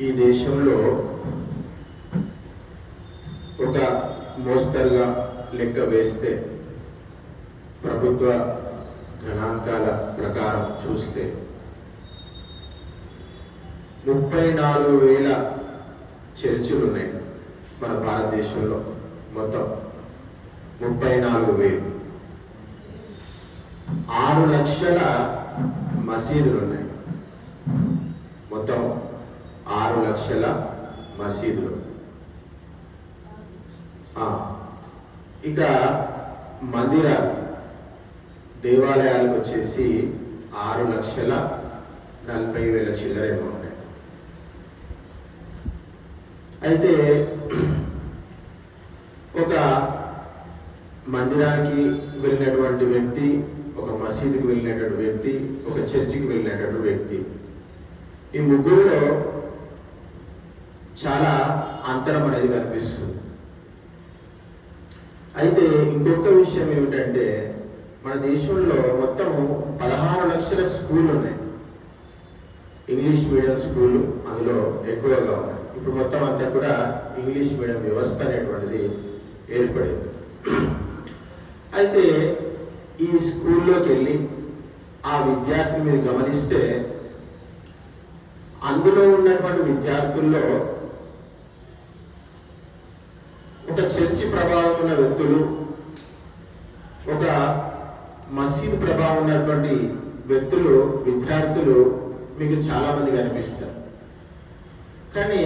ఈ దేశంలో ఒక మోస్తరుగా లెక్క వేస్తే ప్రభుత్వ గణాంకాల ప్రకారం చూస్తే ముప్పై నాలుగు వేల చర్చిలు ఉన్నాయి మన భారతదేశంలో మొత్తం. ముప్పై నాలుగు వేలు. ఆరు లక్షల మసీదులు ఉన్నాయి మొత్తం. ఆరు లక్షల మసీదులు. ఇక మందిర దేవాలయాలకు వచ్చేసి ఆరు లక్షల నలభై వేల చిల్లరేమో ఉన్నాయి. అయితే ఒక మందిరానికి వెళ్ళినటువంటి వ్యక్తి ఒక మసీదుకి వెళ్ళినటువంటి వ్యక్తి ఒక చర్చికి వెళ్ళినటువంటి వ్యక్తి. ఈ ముగ్గురులో చాలా అంతరం అనేది కనిపిస్తుంది. అయితే ఇంకొక విషయం ఏమిటంటే మన దేశంలో మొత్తం పదహారు లక్షల స్కూళ్ళు ఉన్నాయి. ఇంగ్లీష్ మీడియం స్కూళ్ళు అందులో ఎక్కువగా ఉన్నాయి. ఇప్పుడు మొత్తం అంతా కూడా ఇంగ్లీష్ మీడియం వ్యవస్థ అనేటువంటిది ఏర్పడింది. అయితే ఈ స్కూల్లోకి వెళ్ళి ఆ విద్యార్థిని మీరు గమనిస్తే అందులో ఉన్నటువంటి విద్యార్థుల్లో ఒక చర్చి ప్రభావం ఉన్న వ్యక్తులు ఒక మసీద్ ప్రభావం ఉన్నటువంటి వ్యక్తులు విద్యార్థులు మీకు చాలామంది కనిపిస్తారు. కానీ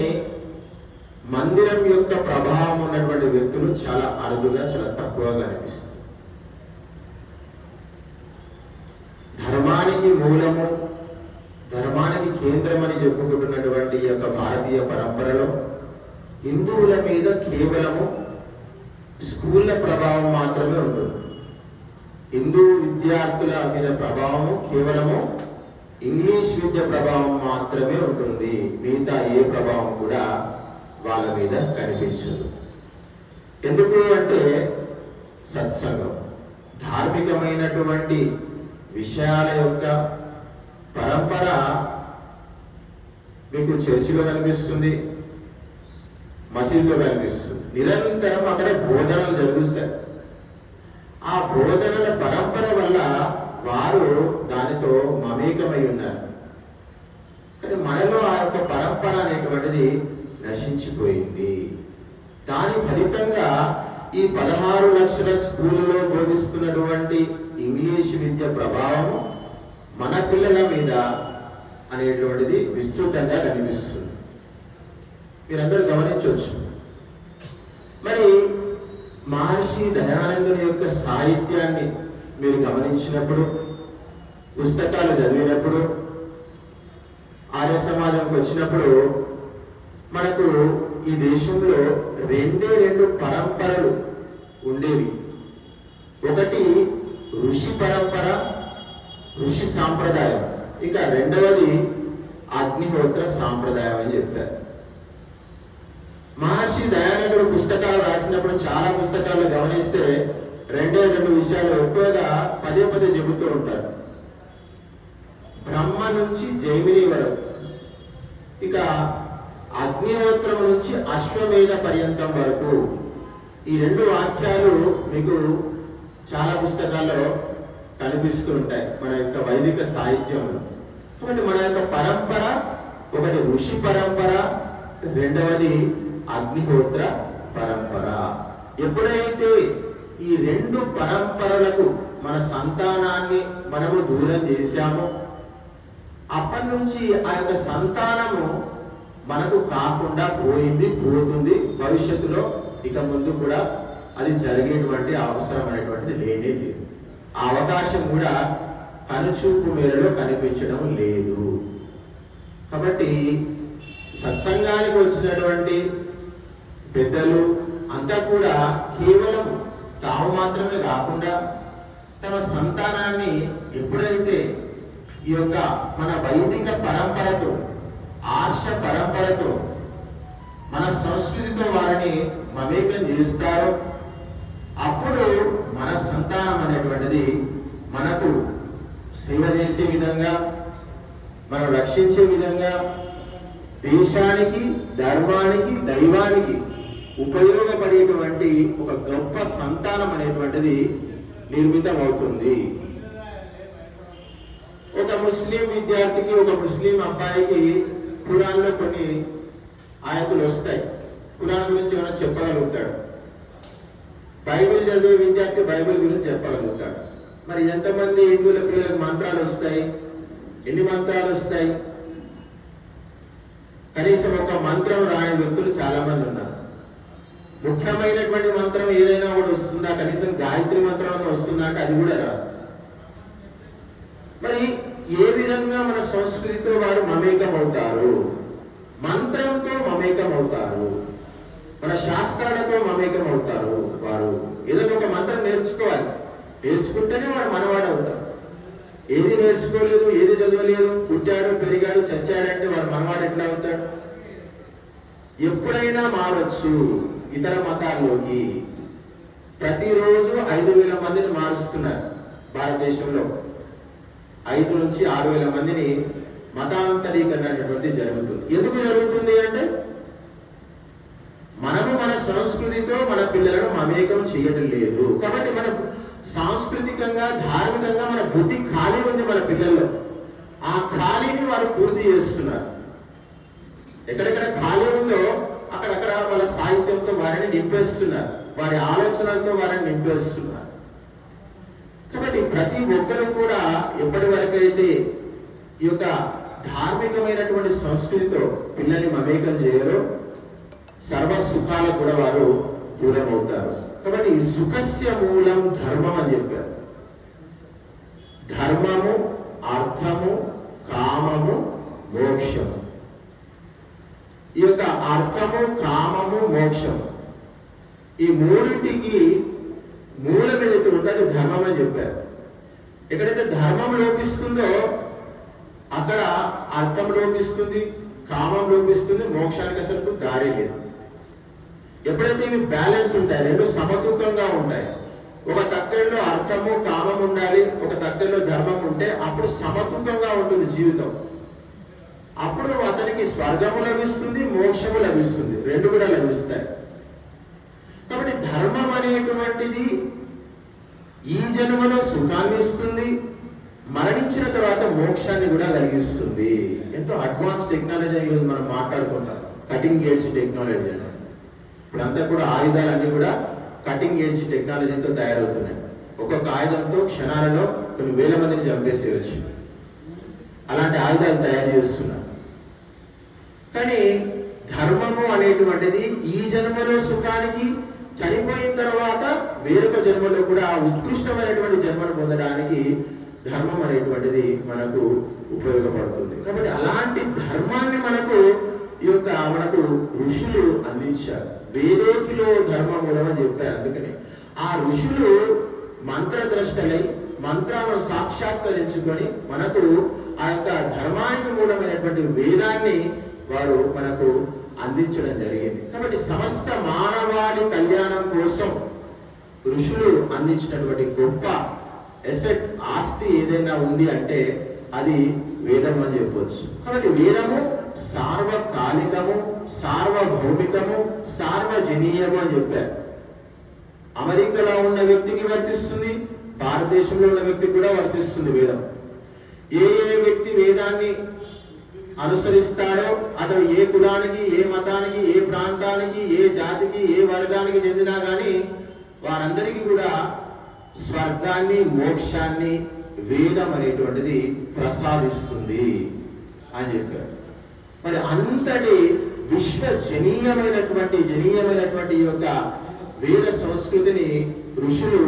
మందిరం యొక్క ప్రభావం ఉన్నటువంటి వ్యక్తులు చాలా అరుదుగా చాలా తక్కువగా కనిపిస్తారు. ధర్మానికి మూలము ధర్మానికి కేంద్రం అని చెప్పుకుంటున్నటువంటి ఈ యొక్క భారతీయ పరంపరలో హిందువుల మీద కేవలము స్కూళ్ళ ప్రభావం మాత్రమే ఉంటుంది హిందూ విద్యార్థుల మీద ప్రభావము కేవలము ఇంగ్లీష్ విద్య ప్రభావం మాత్రమే ఉంటుంది. మిగతా ఏ ప్రభావం కూడా వాళ్ళ మీద కనిపించదు. ఎందుకు అంటే సత్సంగం. ధార్మికమైనటువంటి విషయాల యొక్క పరంపర మీకు చర్చిలో కనిపిస్తుంది. మసీదులో కనిపిస్తుంది నిరంతరం అక్కడ బోధనలు జరుగుతాయి ఆ బోధనల పరంపర వల్ల వారు దానితో మమేకమై ఉన్నారు. కానీ మనలో ఆ యొక్క పరంపర అనేటువంటిది నశించిపోయింది. దాని ఫలితంగా ఈ పదహారు లక్షల స్కూళ్ళలో బోధిస్తున్నటువంటి ఇంగ్లీష్ విద్య ప్రభావం మన పిల్లల మీద అనేటువంటిది విస్తృతంగా కనిపిస్తుంది. మీరందరూ గమనించవచ్చు. మరి మహర్షి దయానందుని యొక్క సాహిత్యాన్ని మీరు గమనించినప్పుడు పుస్తకాలు చదివినప్పుడు ఆర్య సమాజంకి వచ్చినప్పుడు మనకు ఈ దేశంలో రెండే రెండు పరంపరలు ఉండేవి. ఒకటి ఋషి పరంపర ఋషి సాంప్రదాయం. ఇక రెండవది అగ్నిహోత్ర సాంప్రదాయం అని చెప్పారు. మహర్షి దయానందుడు పుస్తకాలు రాసినప్పుడు చాలా పుస్తకాలు గమనిస్తే రెండే రెండు విషయాలు ఎక్కువగా పదే పదే చెబుతూ ఉంటారు. బ్రహ్మ నుంచి జైమిని వరకు. ఇక అగ్నిహోత్రం నుంచి అశ్వమేధ పర్యంతం వరకు. ఈ రెండు వాక్యాలు మీకు చాలా పుస్తకాల్లో కనిపిస్తూ ఉంటాయి. మన యొక్క వైదిక సాహిత్యంలో కాబట్టి మన యొక్క పరంపర ఒకటి ఋషి పరంపర రెండవది అగ్నిహోత్ర పరంపర. ఎప్పుడైతే ఈ రెండు పరంపరలకు మన సంతానాన్ని మనము దూరం చేశామో అప్పటి నుంచి ఆ యొక్క సంతానము మనకు కాకుండా పోయింది పోతుంది. భవిష్యత్తులో ఇక ముందు కూడా అది జరిగేటువంటి అవసరం అనేటువంటిది లేనే లేదు. ఆ అవకాశం కూడా కనుచూపు మేరలో కనిపించడం లేదు. కాబట్టి సత్సంగానికి వచ్చినటువంటి పెద్దలు అంతా కూడా కేవలం తాము మాత్రమే కాకుండా తమ సంతానాన్ని ఎప్పుడైతే ఈ యొక్క మన వైదిక పరంపరతో ఆర్ష పరంపరతో మన సంస్కృతితో వారిని మమేకం చేస్తారో అప్పుడు మన సంతానం అనేటువంటిది మనకు సేవ చేసే విధంగా మనం రక్షించే విధంగా దేశానికి ధర్మానికి దైవానికి ఉపయోగపడేటువంటి ఒక గొప్ప సంతానం అనేటువంటిది నిర్మితం అవుతుంది ఒక ముస్లిం విద్యార్థికి ఒక ముస్లిం అబ్బాయికి కురాన్లో కొన్ని ఆయకులు వస్తాయి. కురాన్ గురించి ఏమైనా చెప్పగలుగుతాడు? బైబిల్ చదివే విద్యార్థి బైబిల్ గురించి చెప్పగలుగుతాడు. మరి ఎంతమంది హిందువుల పిల్లలకు మంత్రాలు వస్తాయి? ఎన్ని మంత్రాలు వస్తాయి? కనీసం ఒక మంత్రం రాని వ్యక్తులు చాలా మంది ఉన్నారు. ముఖ్యమైనటువంటి మంత్రం ఏదైనా కూడా వస్తుందా? కనీసం గాయత్రి మంత్రం అన్న వస్తుందా అది కూడా రాదు. మరి ఏ విధంగా మన సంస్కృతితో వారు మమేకం అవుతారు మంత్రంతో మమేకం అవుతారు మన శాస్త్రాలతో మమేకం అవుతారు వారు. ఏదో ఒక మంత్రం నేర్చుకోవాలి. నేర్చుకుంటేనే వాడు మనవాడు అవుతారు. ఏది నేర్చుకోలేదు ఏది చదవలేదు పుట్టాడు పెరిగాడు చచ్చాడంటే వాడు మనవాడు ఎట్లా అవుతాడు ఎప్పుడైనా మారచ్చు. ఇతర మతాల్లోకి ప్రతిరోజు ఐదు వేల మందిని మారుస్తున్నారు భారతదేశంలో. ఐదు నుంచి ఆరు వేల మందిని మతాంతరీకరణ అనేటువంటి జరుగుతుంది. ఎందుకు జరుగుతుంది అంటే మనము మన సంస్కృతితో మన పిల్లలను మమేకం చేయడం లేదు. కాబట్టి మన సాంస్కృతికంగా ధార్మికంగా మన బుద్ధి ఖాళీ ఉంది మన పిల్లల్లో. ఆ ఖాళీని వారు పూర్తి చేస్తున్నారు. ఎక్కడెక్కడ ఖాళీ ఉందో అక్కడక్కడ వాళ్ళ సాహిత్యంతో వారిని నింపేస్తున్నారు. వారి ఆలోచనలతో వారిని నింపేస్తున్నారు. కాబట్టి ప్రతి ఒక్కరు కూడా ఎప్పటి వరకైతే ఈ యొక్క ధార్మికమైనటువంటి సంస్కృతితో పిల్లల్ని మమేకం చేయరు సర్వ సుఖాలకు కూడా వారు దూరం అవుతారు కాబట్టి సుఖస్య మూలం ధర్మం అని చెప్పారు. ధర్మము అర్థము కామము మోక్షము. ఈ యొక్క అర్థము కామము మోక్షం ఈ మూడింటికి మూలం ఏదైతే ఉందో ధర్మం అని చెప్పారు. ఎక్కడైతే ధర్మం లోపిస్తుందో అక్కడ అర్థం లోపిస్తుంది కామం లోపిస్తుంది మోక్షానికి అసలు దారి లేదు. ఎప్పుడైతే ఇవి బ్యాలెన్స్ ఉంటాయి రెండు సమతూకంగా ఉంటాయి. ఒక దగ్గరలో అర్థము కామం ఉండాలి ఒక దగ్గరలో ధర్మం ఉంటే అప్పుడు సమతూకంగా ఉంటుంది జీవితం. అప్పుడు అతనికి స్వర్గము లభిస్తుంది మోక్షము లభిస్తుంది. రెండు కూడా లభిస్తాయి. కాబట్టి ధర్మం అనేటువంటిది ఈ జన్మలో సుఖాన్ని ఇస్తుంది మరణించిన తర్వాత మోక్షాన్ని కూడా కలిగిస్తుంది. ఎంతో అడ్వాన్స్ టెక్నాలజీ ఈరోజు మనం మాట్లాడుకుంటాం. కటింగ్ ఏజ్ టెక్నాలజీ అని. ఇప్పుడంతా కూడా ఆయుధాలన్నీ కూడా కటింగ్ ఏజ్ టెక్నాలజీతో తయారవుతున్నాయి. ఒక్కొక్క ఆయుధంతో క్షణాలలో కొన్ని వేల మందిని చంపేసేయచ్చు. అలాంటి ఆయుధాలు తయారు చేస్తున్నారు. కానీ ధర్మము అనేటువంటిది ఈ జన్మలో సుఖానికి చనిపోయిన తర్వాత వేరొక జన్మలో కూడా ఉత్కృష్టమైనటువంటి జన్మను పొందడానికి ధర్మం అనేటువంటిది మనకు ఉపయోగపడుతుంది. కాబట్టి అలాంటి ధర్మాన్ని మనకు ఈ యొక్క మనకు ఋషులు అందించారు. వేదోకిలో ధర్మమూలం అని చెప్పారు అందుకని. ఆ ఋషులు మంత్రద్రష్టలై మంత్రాలను సాక్షాత్కరించుకొని మనకు ఆ యొక్క ధర్మానికి మూలమైనటువంటి వేదాన్ని వారు మనకు అందించడం జరిగింది. కాబట్టి సమస్త మానవాళి కళ్యాణం కోసం ఋషులు అందించినటువంటి గొప్ప ఎసెట్ ఆస్తి ఏదైనా ఉంది అంటే అది వేదం అని చెప్పవచ్చు కాబట్టి వేదము సార్వకాలికము సార్వభౌమికము సార్వజనీయము అని చెప్పారు. అమెరికాలో ఉన్న వ్యక్తికి వర్తిస్తుంది భారతదేశంలో ఉన్న వ్యక్తికి కూడా వర్తిస్తుంది వేదం. ఏ ఏ వ్యక్తి వేదాన్ని అనుసరిస్తాడో అతడు ఏ కులానికి ఏ మతానికి ఏ ప్రాంతానికి ఏ జాతికి ఏ వర్గానికి చెందినా కానీ వారందరికీ కూడా స్వర్గాన్ని మోక్షాన్ని వేదం అనేటువంటిది ప్రసాదిస్తుంది అని చెప్పారు. మరి అంతటి విశ్వజనీయమైనటువంటి జనీయమైనటువంటి యొక్క వేద సంస్కృతిని ఋషులు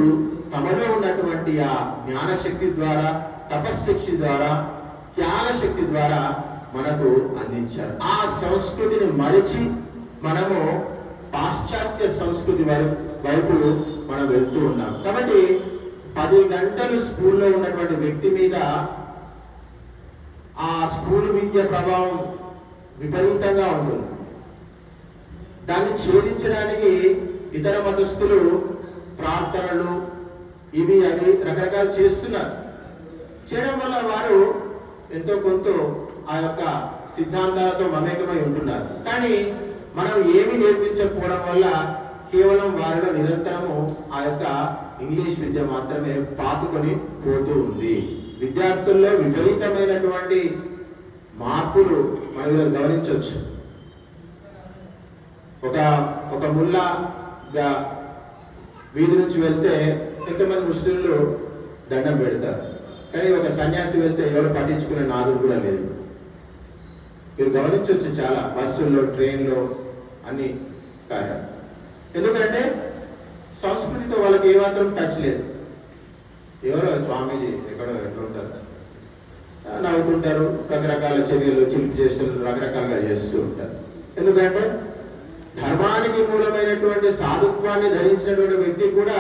తమలో ఉన్నటువంటి ఆ జ్ఞానశక్తి ద్వారా తపశక్తి ద్వారా త్యాగశక్తి ద్వారా మనకు అందించారు. ఆ సంస్కృతిని మరిచి మనము పాశ్చాత్య సంస్కృతి వైపు మనం వెళ్తూ ఉన్నాం. కాబట్టి పది గంటలు స్కూల్లో ఉన్నటువంటి వ్యక్తి మీద ఆ స్కూల్ విద్య ప్రభావం విపరీతంగా ఉంటుంది. దాన్ని ఛేదించడానికి ఇతర మతస్థులు ప్రార్థనలు ఇవి అవి రకరకాలు చేస్తున్నారు. చేయడం వల్ల వారు ఎంతో కొంత ఆ యొక్క సిద్ధాంతాలతో మమేకమై ఉంటున్నారు. కానీ మనం ఏమి నేర్పించకపోవడం వల్ల కేవలం వారిలో నిరంతరము ఆ యొక్క ఇంగ్లీష్ విద్య మాత్రమే పాతుకొని పోతూ ఉంది. విద్యార్థుల్లో విపరీతమైనటువంటి మార్పులు మనం గమనించవచ్చు. ఒక ఒక ముల్లాగా వీధి నుంచి వెళ్తే ఎంతమంది ముస్లింలు దండం పెడతారు. కానీ ఒక సన్యాసి వెళ్తే ఎవరు పట్టించుకునే నాదుడు కూడా లేదు. మీరు గమనించవచ్చు చాలా బస్సుల్లో ట్రైన్లో అన్ని కార్యాలు ఎందుకంటే సంస్కృతితో వాళ్ళకి ఏమాత్రం టచ్ లేదు. ఎవరో స్వామీజీ ఎక్కడో ఎట్లుంటారు నవ్వుకుంటారు రకరకాల చర్యలు చిలిపి చేష్టలు రకరకాలుగా చేస్తూ ఉంటారు. ఎందుకంటే ధర్మానికి మూలమైనటువంటి సాధుత్వాన్ని ధరించినటువంటి వ్యక్తి కూడా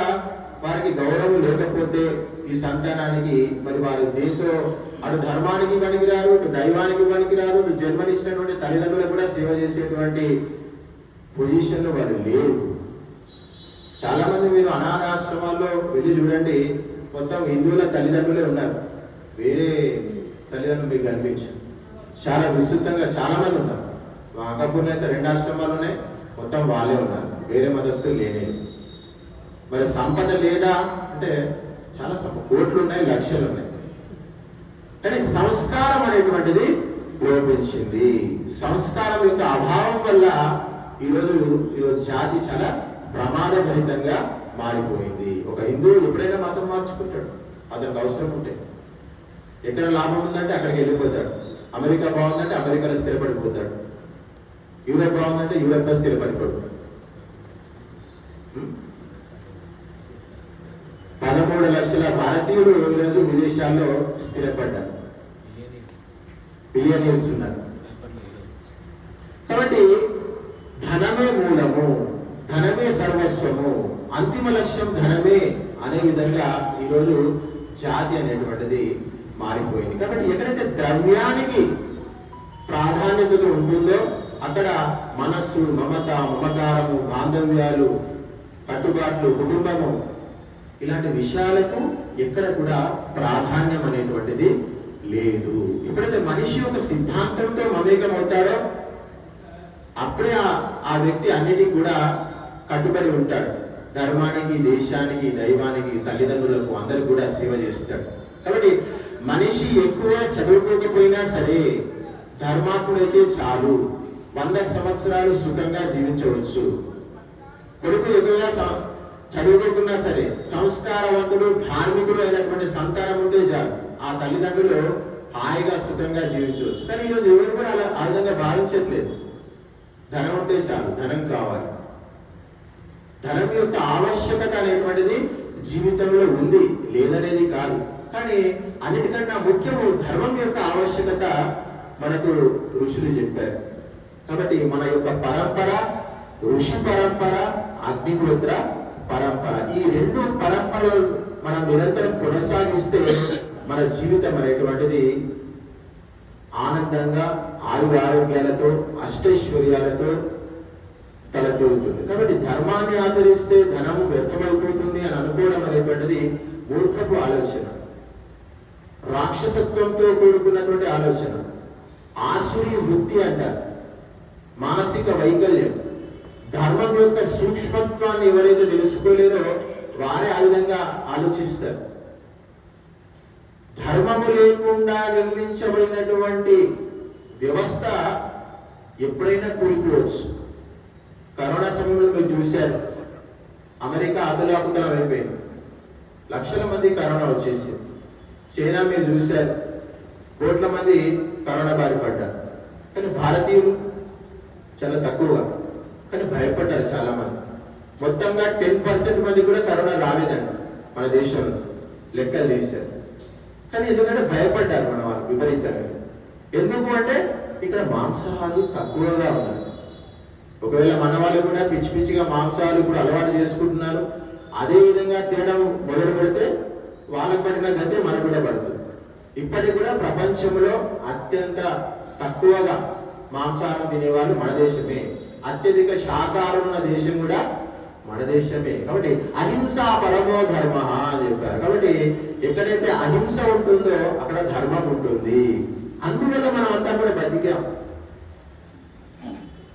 వారికి గౌరవం లేకపోతే ఈ సంతానానికి మరి వారు దేంతో అటు ధర్మానికి పనికిరారు ఇటు దైవానికి పనికిరారు ఇటు జన్మనిచ్చినటువంటి తల్లిదండ్రులకు కూడా సేవ చేసేటువంటి పొజిషన్లో వారు లేరు. చాలామంది మీరు అనాథాశ్రమాల్లో వెళ్ళి చూడండి మొత్తం హిందువుల తల్లిదండ్రులే ఉన్నారు. వేరే తల్లిదండ్రులు మీకు కనిపించారు. చాలా విస్తృతంగా చాలా మంది ఉన్నారు. మా అక్కపూర్లో అయితే రెండు ఆశ్రమాలు ఉన్నాయి మొత్తం వాళ్ళే ఉన్నారు. వేరే మతస్థులు లేనే. మరి సంపద లేదా అంటే చాలా సంపద. కోట్లు ఉన్నాయి లక్షలు ఉన్నాయి. కానీ సంస్కారం అనేటువంటిది లోపించింది. సంస్కారం యొక్క అభావం వల్ల ఈరోజు ఈరోజు జాతి చాలా ప్రమాదభరితంగా మారిపోయింది. ఒక హిందువు ఎప్పుడైనా మతం మార్చుకుంటాడు. అతనికి అవసరం ఉంటే. ఎక్కడ లాభం ఉందంటే అక్కడికి వెళ్ళిపోతాడు. అమెరికా బాగుందంటే అమెరికాలో స్థిరపడిపోతాడు. యూరప్ బాగుందంటే యూరప్లో స్థిరపడిపోతాడు పదమూడు లక్షల భారతీయులు ఈరోజు విదేశాల్లో స్థిరపడ్డారు. బిలియనీర్స్ ఉన్నారు కాబట్టి ధనమే మూలము ధనమే సర్వస్వము అంతిమ లక్ష్యం ధనమే అనే విధంగా ఈరోజు జాతి అనేటువంటిది మారిపోయింది. కాబట్టి ఎక్కడైతే ద్రవ్యానికి ప్రాధాన్యత ఉంటుందో అక్కడ మనస్సు మమత మమకారము బాంధవ్యాలు కట్టుబాట్లు కుటుంబము ఇలాంటి విషయాలకు ఎక్కడ కూడా ప్రాధాన్యం అనేటువంటిది లేదు. ఎప్పుడైతే మనిషి ఒక సిద్ధాంతంతో మమేకం అవుతాడో అప్పుడే ఆ- ఆ వ్యక్తి అన్నిటికీ కూడా కట్టుబడి ఉంటాడు. ధర్మానికి దేశానికి దైవానికి తల్లిదండ్రులకు అందరు కూడా సేవ చేస్తాడు. కాబట్టి మనిషి ఎక్కువ చదువుకోకపోయినా సరే ధర్మాత్ముడైతే చాలు. వంద సంవత్సరాలు సుఖంగా జీవించవచ్చు. కొడుకు ఎక్కువగా చదువుకోకున్నా సరే సంస్కారవంతుడు ధార్మికుడు అయినటువంటి సంతానం ఉంటే చాలు. ఆ తల్లిదండ్రులు హాయిగా సుఖంగా జీవించవచ్చు. కానీ ఈరోజు ఎవరు కూడా అలా ఆ విధంగా భావించట్లేదు. ధనం ఉంటే చాలు ధనం కావాలి. ధనం యొక్క ఆవశ్యకత అనేటువంటిది జీవితంలో ఉంది లేదనేది కాదు. కానీ అన్నిటికన్నా ముఖ్యము ధర్మం యొక్క ఆవశ్యకత మనకు ఋషులు చెప్పారు. కాబట్టి మన యొక్క పరంపర ఋషి పరంపర అగ్నిహోత్ర పరంపర ఈ రెండు పరంపరలు మనం నిరంతరం కొనసాగిస్తే మన జీవితం అనేటువంటిది ఆనందంగా ఆయుర ఆరోగ్యాలతో అష్టైశ్వర్యాలతో తలతూగుతుంది కాబట్టి ధర్మాన్ని ఆచరిస్తే ధనము వ్యర్థమైపోతుంది అని అనుకోవడం అనేటువంటిది మూర్ఖపు ఆలోచన. రాక్షసత్వంతో కూడుకున్నటువంటి ఆలోచన. ఆసురి వృత్తి అంటారు మానసిక వైకల్యం. ధర్మం యొక్క సూక్ష్మత్వాన్ని ఎవరైతే తెలుసుకోలేదో వారే ఆ విధంగా ఆలోచిస్తారు. ధర్మము లేకుండా నిర్మించబడినటువంటి వ్యవస్థ ఎప్పుడైనా కూలిపోవచ్చు. కరోనా సమయంలో మీరు చూశారు. అమెరికా అదలాకుతలం అయిపోయింది. లక్షల మంది కరోనా వచ్చేసింది. చైనా మీరు చూశారు. కోట్ల మంది కరోనా బారి పడ్డారు కానీ భారతీయులు చాలా తక్కువగా. కానీ భయపడ్డారు చాలా మంది మొత్తంగా టెన్ పర్సెంట్ మంది కూడా కరోనా రాలేదండి మన దేశంలో. లెక్కలు తీశారు. కానీ ఎందుకంటే భయపడ్డారు మన వాళ్ళు విపరీతంగా. ఎందుకు అంటే ఇక్కడ మాంసాహాలు తక్కువగా ఉన్నాయి. ఒకవేళ మన వాళ్ళు కూడా పిచ్చి పిచ్చిగా మాంసాహాలు కూడా అలవాటు చేసుకుంటున్నారు అదే విధంగా తినడం మొదలు పెడితే వాళ్ళకు పడిన గతే మనకు కూడా పడుతుంది. ఇప్పటికి కూడా ప్రపంచంలో అత్యంత తక్కువగా మాంసాహారం తినేవాళ్ళు మన దేశమే. అత్యధిక శాకాహారం ఉన్న దేశం కూడా మన దేశమే. కాబట్టి అహింస పరమో ధర్మ అని చెప్పారు. కాబట్టి ఎక్కడైతే అహింస ఉంటుందో అక్కడ ధర్మం ఉంటుంది. అందువల్ల మనం అంతా కూడా బతికాం.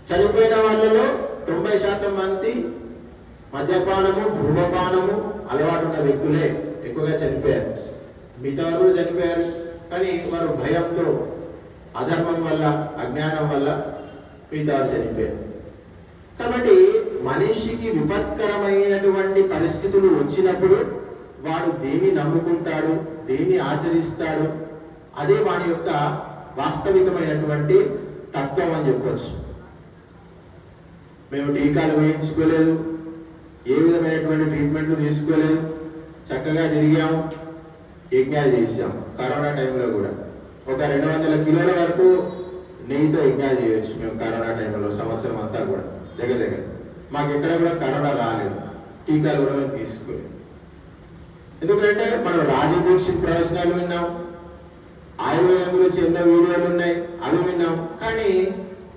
చనిపోయిన వాళ్ళలో తొంభై శాతం మంది మద్యపానము ధూమపానము అలవాటు ఉన్న వ్యక్తులే ఎక్కువగా చనిపోయారు. మిగతా చనిపోయారు. కానీ వారు భయంతో అధర్మం వల్ల అజ్ఞానం వల్ల మిగతా చనిపోయారు. కాబట్టి మనిషికి విపత్కరమైనటువంటి పరిస్థితులు వచ్చినప్పుడు వాడు దేన్ని నమ్ముకుంటాడు దేన్ని ఆచరిస్తాడు అదే వాడి యొక్క వాస్తవికమైనటువంటి తత్వం అని చెప్పవచ్చు మేము టీకాలు వేయించుకోలేదు ఏ విధమైనటువంటి ట్రీట్మెంట్లు తీసుకోలేదు చక్కగా తిరిగాము యజ్ఞాలు చేసాం కరోనా టైంలో కూడా. ఒక రెండు వందల కిలోల వరకు నెయ్యితో యజ్ఞాలు చేయొచ్చు మేము కరోనా టైంలో సంవత్సరం అంతా కూడా దగ్గర దగ్గర. మాకు ఎక్కడ కూడా కరోనా రాలేదు. టీకాలు కూడా మేము తీసుకోలేదు. ఎందుకంటే మనం రాజదీక్షిత్ ప్రవచనాలు విన్నాం. ఆయుర్వేదం గురించి ఎన్నో వీడియోలు ఉన్నాయి. అవి విన్నాం. కానీ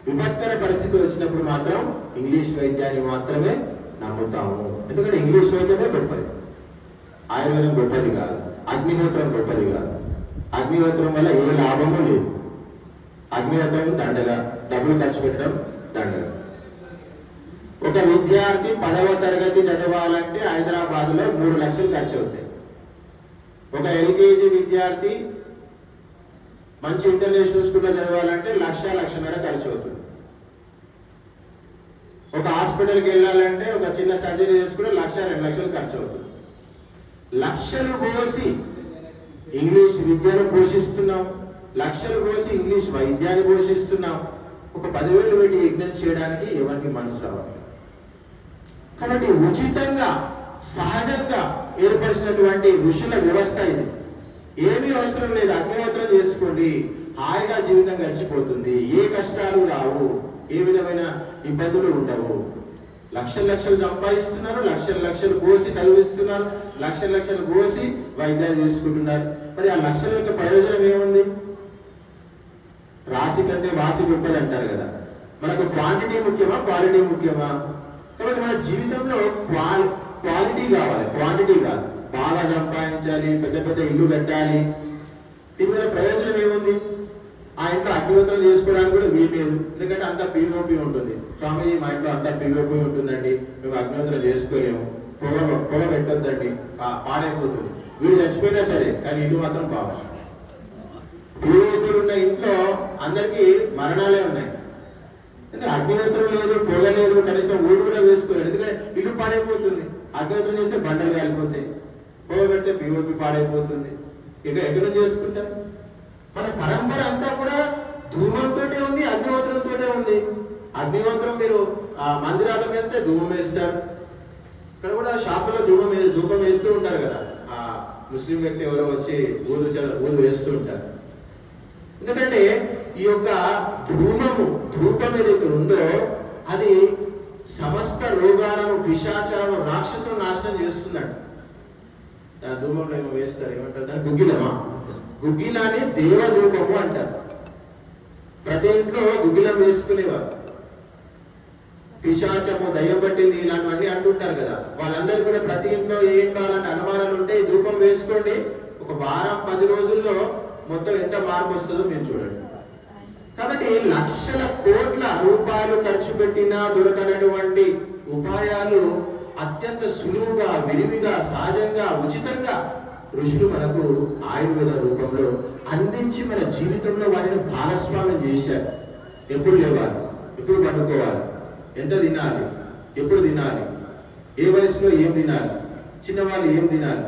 విపత్కర పరిస్థితి వచ్చినప్పుడు మాత్రం ఇంగ్లీష్ వైద్యాన్ని మాత్రమే నమ్ముతాము. ఎందుకంటే ఇంగ్లీష్ వైద్యమే గొప్పది. ఆయుర్వేదం గొప్పది కాదు. అగ్నిహోత్రం గొప్పది కాదు. అగ్నిహోత్రం వల్ల ఏ లాభము లేదు. అగ్నిహోత్రం దండగా డబ్బులు ఖర్చు పెట్టడం దండగా. ఒక విద్యార్థి పదవ తరగతి చదవాలంటే హైదరాబాద్లో మూడు లక్షలు ఖర్చు అవుతాయి. ఒక ఎల్కేజీ విద్యార్థి మంచి ఇంటర్నేషనల్ స్కూల్లో చదవాలంటే లక్ష లక్షన్నర ఖర్చు అవుతుంది. ఒక హాస్పిటల్కి వెళ్ళాలంటే ఒక చిన్న సర్జరీ చేసుకుంటే లక్ష రెండు లక్షలు ఖర్చు అవుతుంది. లక్షలు పోసి ఇంగ్లీష్ విద్యను పోషిస్తున్నాం. లక్షలు పోసి ఇంగ్లీష్ వైద్యాన్ని పోషిస్తున్నాం. ఒక పదివేలు పెట్టి యజ్ఞం చేయడానికి ఎవరికి మనసు రావాలి కాబట్టి ఉచితంగా సహజంగా ఏర్పరిచినటువంటి ఋషుల వ్యవస్థ ఇది. ఏమీ అవసరం లేదు అగ్నిహోత్రం చేసుకోండి హాయిగా జీవితం గడిచిపోతుంది. ఏ కష్టాలు రావు ఏ విధమైన ఇబ్బందులు ఉండవు. లక్షల లక్షలు సంపాదిస్తున్నారు లక్షల లక్షలు కోసి చదివిస్తున్నారు లక్షల లక్షలు కోసి వైద్యాలు చేసుకుంటున్నారు. మరి ఆ లక్షల యొక్క ప్రయోజనం ఏముంది? రాసి కంటే వాసి గొప్పది అంటారు కదా. మనకు క్వాంటిటీ ముఖ్యమా క్వాలిటీ ముఖ్యమా? కాబట్టి మన జీవితంలో క్వాలి క్వాలిటీ కావాలి. క్వాంటిటీ కాదు. బాగా సంపాదించాలి పెద్ద పెద్ద ఇల్లు కట్టాలి. దీనివల్ల ప్రయోజనం ఏముంది? ఆ ఇంట్లో అగ్నిహోత్రం చేసుకోవడానికి కూడా వీలు లేదు. ఎందుకంటే అంత పీఓపీ ఉంటుంది. స్వామీజీ మా ఇంట్లో అంతా పీఓపీ ఉంటుందండి. మేము అగ్నిహోత్రం చేసుకోలేము. పొగ పొగ పెట్టొద్దండి. పా- పాడైపోతుంది. వీడు చచ్చిపోయినా సరే కానీ ఇల్లు మాత్రం బాగా. పీఓపీలు ఉన్న ఇంట్లో అందరికీ మరణాలే ఉన్నాయి. అగ్నిహోత్రం లేదు పొగ లేదు కనీసం ఊరు కూడా వేసుకోలేదు ఎందుకంటే ఇల్లు పాడైపోతుంది. అగ్నిహోత్రం చేస్తే బండలు కాలిపోతాయి. పొగ పెడితే బీఓపి పాడైపోతుంది. ఇక ఎక్కడ చేసుకుంటారు మన పరంపర అంతా కూడా ధూమంతోటే ఉంది అగ్నిహోత్రంతోటే ఉంది. అగ్నిహోత్రం మీరు ఆ మందిరాలకు వెళ్తే ధూమం వేస్తారు. ఇక్కడ కూడా షాపులో ధూమం వే- ధూపం వేస్తూ ఉంటారు కదా. ఆ ముస్లిం వ్యక్తి ఎవరో వచ్చి ఊదు చ- ఊదు వేస్తూ ఉంటారు. ఎందుకంటే ఈ యొక్క ధూమము ధూపం ఏదైతే ఉందో అది సమస్త రోగాలను పిశాచాలను రాక్షసులను నాశనం చేస్తున్నాడు ఆ ధూమంలో ఏమో వేస్తారు ఏమంటారు? దాని గుగ్గిలమా? గుగ్గిలాని దేవధూపము అంటారు. ప్రతి ఇంట్లో గుగ్గిలం వేసుకునేవారు. పిశాచము దయ్యం పట్టింది ఇలాంటివన్నీ అంటుంటారు కదా. వాళ్ళందరూ కూడా ప్రతి ఇంట్లో ఏం కావాలంటే అనుమానాలు ఉంటే ఈ ధూపం వేసుకోండి. ఒక వారం పది రోజుల్లో మొత్తం ఎంత మార్పు వస్తుందో మీరు చూడండి. కాబట్టి లక్షల కోట్ల రూపాయలు ఖర్చు పెట్టినా దొరకనటువంటి ఉపాయాలు అత్యంత సులువుగా విరివిగా సహజంగా ఉచితంగా ఋషులు మనకు ఆయుర్వేద రూపంలో అందించి మన జీవితంలో వాటిని భాగస్వామ్యం చేశారు. ఎప్పుడు లేవాలి? ఎప్పుడు పండుకోవాలి? ఎంత తినాలి? ఎప్పుడు తినాలి? ఏ వయసులో ఏం తినాలి? చిన్నవాళ్ళు ఏం తినాలి?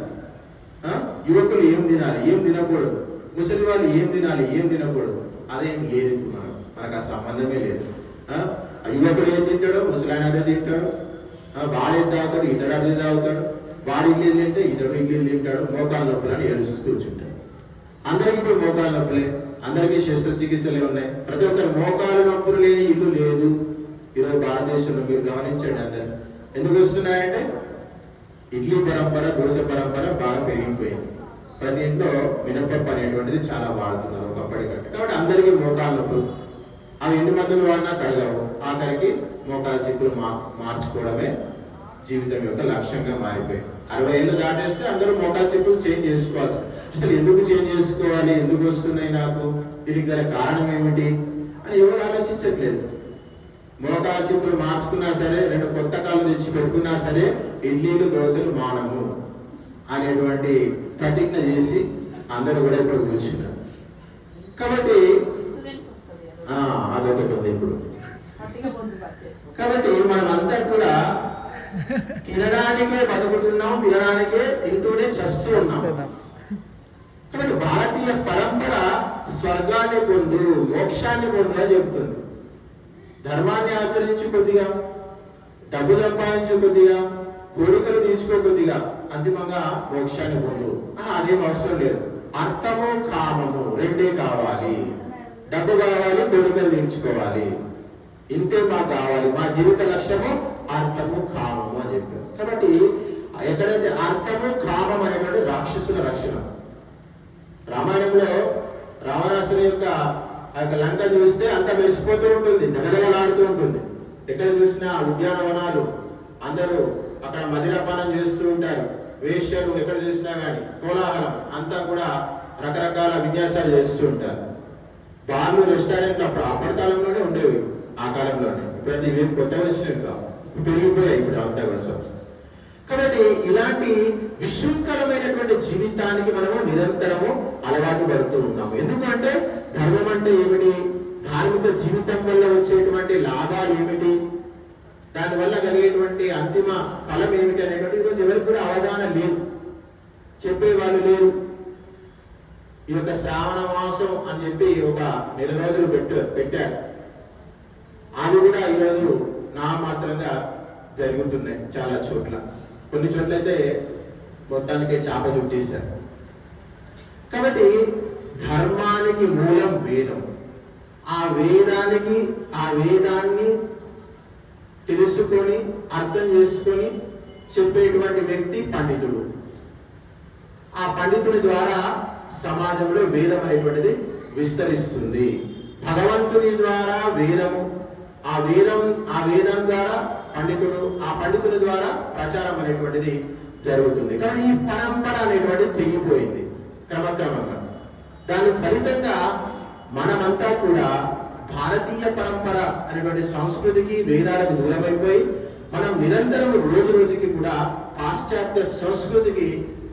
యువకులు ఏం తినాలి? ఏం తినకూడదు? ముసలి వాళ్ళు ఏం తినాలి? ఏం తినకూడదు? అదేం లేదు మనకు ఆ సంబంధమే లేదు. ఆ? యువకుడు ఏం తింటాడో? ముసలాయన అదే తింటాడు. ఆ, వాడు ఏం తాగుతాడు? ఇతడు అదే తాగుతాడు. వాడు ఇల్లు తింటే ఇతడు ఇల్లు తింటాడు? మోకాలు నొప్పులు అని ఏడుస్తూ కూర్చుంటాడు. అందరికీ ఇప్పుడు మోకాలు నొప్పులే. అందరికీ శస్త్రచికిత్సలే ఉన్నాయి. ప్రతి ఒక్కరు మోకాలు నొప్పులు లేని ఇల్లు లేదు. ఈరోజు భారతదేశంలో మీరు గమనించండి అందరు. ఎందుకు వస్తున్నాయంటే ఇడ్లీ పరంపర దోశ పరంపర బాగా పెరిగిపోయింది. ప్రతి ఇంట్లో మినపప్పు అనేటువంటిది చాలా వాడుతున్నారు ఒకప్పటి కంటే కాబట్టి అందరికీ మోకాలు నొప్పులు. అవి ఎన్ని మందులు వాడినా తగలవు. ఆఖరికి మోకాలు చిక్కులు మా మార్చుకోవడమే జీవితం యొక్క లక్ష్యంగా మారిపోయింది అరవై ఏళ్ళు దాటేస్తే అందరూ మోకాలు చిక్కులు చేంజ్ చేసుకోవాలి అసలు ఎందుకు చేంజ్ చేసుకోవాలి? ఎందుకు వస్తున్నాయి నాకు? వీటికి గల కారణం ఏమిటి? అని ఎవరు ఆలోచించట్లేదు. మోకాల చిప్పులు మార్చుకున్నా సరే రెండు కొత్త కాళ్ళు తెచ్చి పెట్టుకున్నా సరే ఇడ్లీలు దోశలు మానము అనేటువంటి ప్రతిజ్ఞ చేసి అందరూ కూడా ఇక్కడ కూర్చున్నారు. కాబట్టి అదొకటి ఉంది ఇప్పుడు. కాబట్టి మనం అంతా కూడా తినడానికే బతుకుతున్నాం తినడానికే తింటూనే చస్తూ ఉన్నాం. కాబట్టి భారతీయ పరంపర స్వర్గాన్ని పొందు మోక్షాన్ని పొందు అని చెప్తుంది. ధర్మాన్ని ఆచరించు కొద్దిగా డబ్బు సంపాదించు కొద్దిగా కోరికలు తీర్చుకో కొద్దిగా. అంతిమంగా మోక్షాన్ని పొందు. అని అదేం అవసరం లేదు. అర్థము కామము రెండే కావాలి. డబ్బు కావాలి కోరికలు తీర్చుకోవాలి. ఇంతే మాకు కావాలి. మా జీవిత లక్ష్యము అర్థము కామము అని చెప్పారు. కాబట్టి ఎక్కడైతే అర్థము కామం అనేటువంటి రాక్షసుల రక్షణ. రామాయణంలో రావణాసుని యొక్క ఆ యొక్క లంక చూస్తే అంత మెరిసిపోతూ ఉంటుంది. దగదగలాడుతూ ఉంటుంది. ఎక్కడ చూసినా ఉద్యానవనాలు. అందరూ అక్కడ మదిరపానం చేస్తూ ఉంటారు. వేష్యలు ఎక్కడ చూసినా కానీ కోలాహలం అంతా కూడా రకరకాల విన్యాసాలు చేస్తూ ఉంటారు. బార్లు రెస్టారెంట్లు అప్పుడు అప్పటి కాలంలోనే ఉండేవి ఆ కాలంలోనే. ఇప్పుడు అది ఇవేం కొత్తగా వచ్చినవి కావు. పెరిగిపోయాయి ఇప్పుడు అంతా కూడా కాబట్టి ఇలాంటి విశృంఖలమైనటువంటి జీవితానికి మనము నిరంతరము అలవాటు పడుతూ ఉన్నాము. ఎందుకంటే ధర్మం అంటే ఏమిటి? ధార్మిక జీవితం వల్ల వచ్చేటువంటి లాభాలు ఏమిటి? దానివల్ల కలిగేటువంటి అంతిమ ఫలం ఏమిటి అనేటువంటి కొంచెం ఎవరికి కూడా అవగాహన లేదు. చెప్పేవాళ్ళు లేరు. ఈ యొక్క శ్రావణ మాసం అని చెప్పి ఒక నెల రోజులు పెట్టు పెట్టారు. అవి కూడా ఈరోజు నా మాత్రంగా జరుగుతున్నాయి చాలా చోట్ల. కొన్ని చోట్ల అయితే మొత్తానికి చేప చుట్టేశారు. కాబట్టి ధర్మానికి మూలం వేదం. ఆ వేదానికి ఆ వేదాన్ని తెలుసుకొని అర్థం చేసుకొని చెప్పేటువంటి వ్యక్తి పండితుడు. ఆ పండితుడి ద్వారా సమాజంలో వేదం అనేటువంటిది విస్తరిస్తుంది. భగవంతుని ద్వారా వేదము ఆ వేదం ఆ వేదం ద్వారా పండితుడు ఆ పండితుడి ద్వారా ప్రచారం అనేటువంటిది జరుగుతుంది. కానీ ఈ పరంపర అనేటువంటిది తెగిపోయింది క్రమక్రమంగా. దాని ఫలితంగా మనమంతా కూడా భారతీయ పరంపర అనేటువంటి సంస్కృతికి వేదాలకు దూరమైపోయి మనం నిరంతరం రోజు రోజుకి కూడా పాశ్చాత్య సంస్కృతికి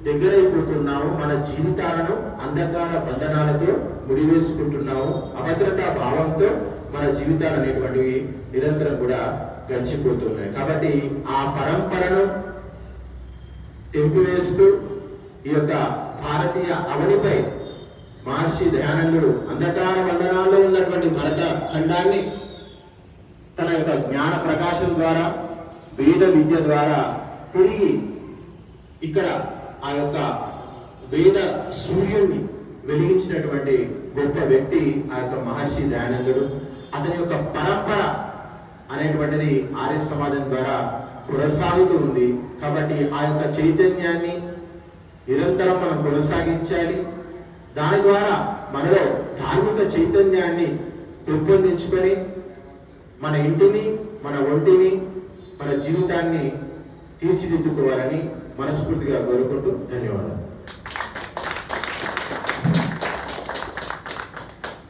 దగ్గరైపోతున్నాము. మన జీవితాలను అంధకార బంధనాలతో ముడివేసుకుంటున్నాము. అభద్రతా భావంతో మన జీవితాలు అనేటువంటివి నిరంతరం కూడా గడిచిపోతున్నాయి. కాబట్టి ఆ పరంపరను తెంపివేస్తూ ఈ యొక్క భారతీయ అవనిపై మహర్షి దయానందుడు అంధకార మండలాల్లో ఉన్నటువంటి భరత ఖండాన్ని తన యొక్క జ్ఞాన ప్రకాశం ద్వారా వేద విద్య ద్వారా తిరిగి ఇక్కడ ఆ యొక్క వేద సూర్యుడిని వెలిగించినటువంటి గొప్ప వ్యక్తి ఆ యొక్క మహర్షి దయానందుడు. అతని యొక్క పరంపర అనేటువంటిది ఆర్య సమాజం ద్వారా కొనసాగుతూ ఉంది. కాబట్టి ఆ యొక్క చైతన్యాన్ని నిరంతరం మనం కొనసాగించాలి. దాని ద్వారా మనలో ధార్మిక చైతన్యాన్ని పెంపొందించుకొని మన ఇంటిని మన ఒంటిని మన జీవితాన్ని తీర్చిదిద్దుకోవాలని మనస్ఫూర్తిగా కోరుకుంటూ ధన్యవాదాలు.